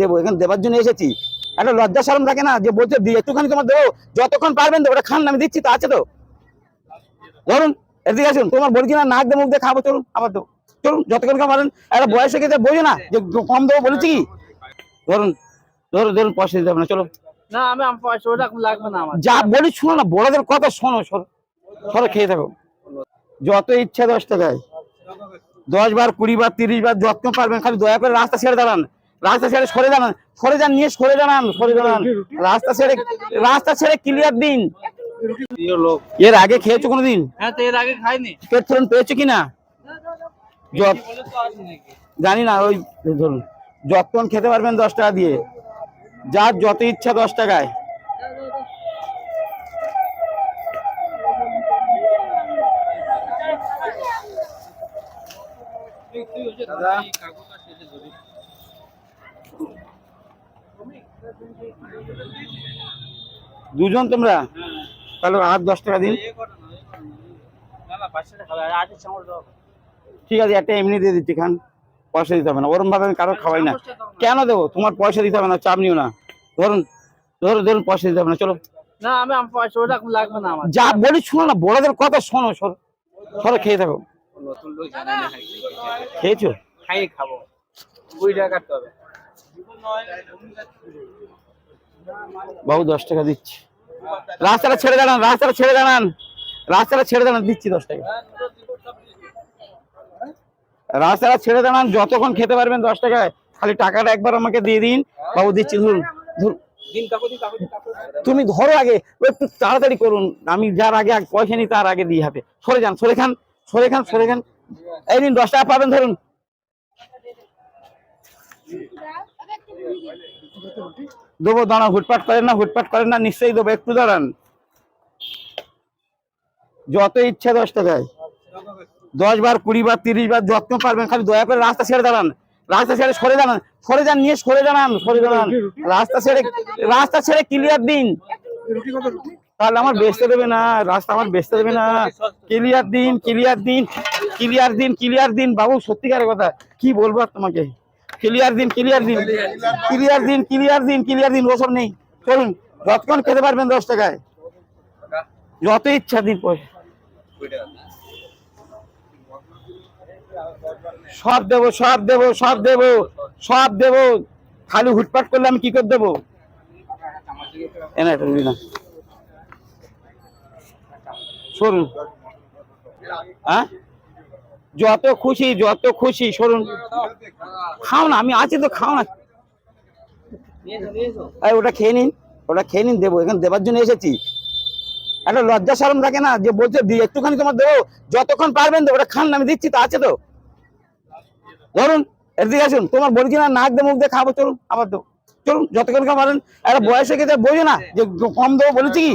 দেবো এখানে দেবার জন্য এসেছি। একটা লজ্জা শরম থাকে না? যে বলছে দি একটুখানি তোমার দেবো যতক্ষণ পারবেন দেবো ওটা খান আমি দিচ্ছি তো আছে তো। ধরুন এদিকে আসুন তোমার বলছি না নাক দিয়ে মুখ দিয়ে খাব চলুন আবার দেবো। চলুন যতক্ষণ পারেন। একটা বয়স হয়ে গেছে বোঝো না যে কম দেবো বলেছি কি? ধরুন ধরুন ধরুন পয়সা দিতে হবে না চলো। না আমি লাগবে না যা বলি শোনো না বড়দের কথা শোনো সরো সরো খেয়ে থাকো। যত ইচ্ছা দশটা দেয়। দশ বার কুড়ি বার তিরিশ বার যত পারবেন খালি দয়া করে রাস্তা ছেড়ে দাঁড়ান। রাস্তা ছেড়ে সরে দাঁড়ান সরে যান নিয়ে সরে দাঁড়ান সরে দাঁড়ান। রাস্তা ছেড়ে রাস্তা ছেড়ে ক্লিয়ার দিন। এর আগে খেয়েছো কোনোদিন? হ্যাঁ তো এর আগে খাইনি। পেট ফোরন পেয়েছ কিনা? জানি না ওই ধরুন যতক্ষণ খেতে পারবেন দশ টাকা দিয়ে। যার যত ইচ্ছা দশ টাকায়। দাদা দুজন তোমরা? তাহলে আর দশ টাকা দিন। ঠিক আছে একটা এমনি দিয়ে দিচ্ছি খান। পয়সা দিতে হবে না। ওরম ভাবে আমি কারও খাওয়াই না। কেন দেবো? তোমার পয়সা দিতে হবে না চাপ নিও না। ধরুন ধরুন ধরুন পয়সা দিতে হবে না চলো। না আমি পয়সা লাগবে না আমার। যা বলি শোনো না বড়দের কথা শোনো সরো সরো খেয়ে থাকো। নতুন লোক জানে না খেয়েছো? খাই খাব। কুড়ি টাকা কাটতে হবে। বাবু, দশ টাকা দিচ্ছি। রাস্তাটা ছেড়ে দাঁড়ান, রাস্তাটা ছেড়ে দাঁড়ান। রাস্তাটা ছেড়ে দাঁড়ান, দিচ্ছি দশ টাকা। রাস্তাটা ছেড়ে দাঁড়ান, যতক্ষণ খেতে পারবেন দশ টাকায়। খালি টাকাটা একবার আমাকে দিয়ে দিন। বাবু, দিচ্ছি, ধরুন তুমি ধরো আগে, একটু তাড়াতাড়ি করুন। আমি যার আগে পয়সা নিই, তার আগে দিয়ে হাতে। সরে যান, সরে খান সরে খান সরে খান। এই দিন দশ টাকা পাবেন, ধরুন। দেবো দাঁড়া হুটপাট করেন না হুটপাট করেন না নিশ্চয়ই দেবো একটু দাঁড়ান। যত ইচ্ছা দশ টাকায়। দশ বার কুড়ি বার তিরিশ বার যত পারবেন খালি দয়া করে রাস্তা ছেড়ে দাঁড়ান। রাস্তা ছেড়ে সরে দাঁড়ান। সরে যান নিয়ে সরে দাঁড়ান সরে দাঁড়ান। রাস্তা ছেড়ে রাস্তা ছেড়ে ক্লিয়ার দিন। তাহলে আমার বেচতে দেবে না রাস্তা আমার বেচতে দেবে না। ক্লিয়ার দিন ক্লিয়ার দিন ক্লিয়ার দিন ক্লিয়ার দিন। বাবু সত্যিকারের কথা কি বলব আর তোমাকে? ক্লিয়ার দিন ক্লিয়ার দিন। ক্লিয়ার দিন ক্লিয়ার দিন ক্লিয়ার দিন, ওসব নেই। চলুন যতক্ষণ খেতে পারবেন দশ টাকায়। যত ইচ্ছা দিন পয়সা। সব দেবো সব দেবো সব দেবো সব দেবো। খালি হুটপাট করলে আমি কি করে দেবো না। সরুন। হ্যাঁ? যত খুশি যত খুশি, সরুন। খাও না, আমি আছি তো, খাও না। ওটা খেয়ে নিন, ওটা খেয়ে নিন, দেবো, এখানে দেবার জন্য এসেছি। একটা লজ্জা শরম থাকে না, যে বলছে একটুখানি তোমার দেবো, যতক্ষণ পারবেন দেবো, ওটা খান আমি দিচ্ছি, তো আছে তো। ধরুন, এদিকে আসুন, তোমার বলছি না নাক দিয়ে, মুখ দিয়ে খাব, চলুন, আবার দেবো। চলুন, যতক্ষণ পারেন একটা বয়সে গেছে, বোঝে না, যে কম দেবো বলেছি কি?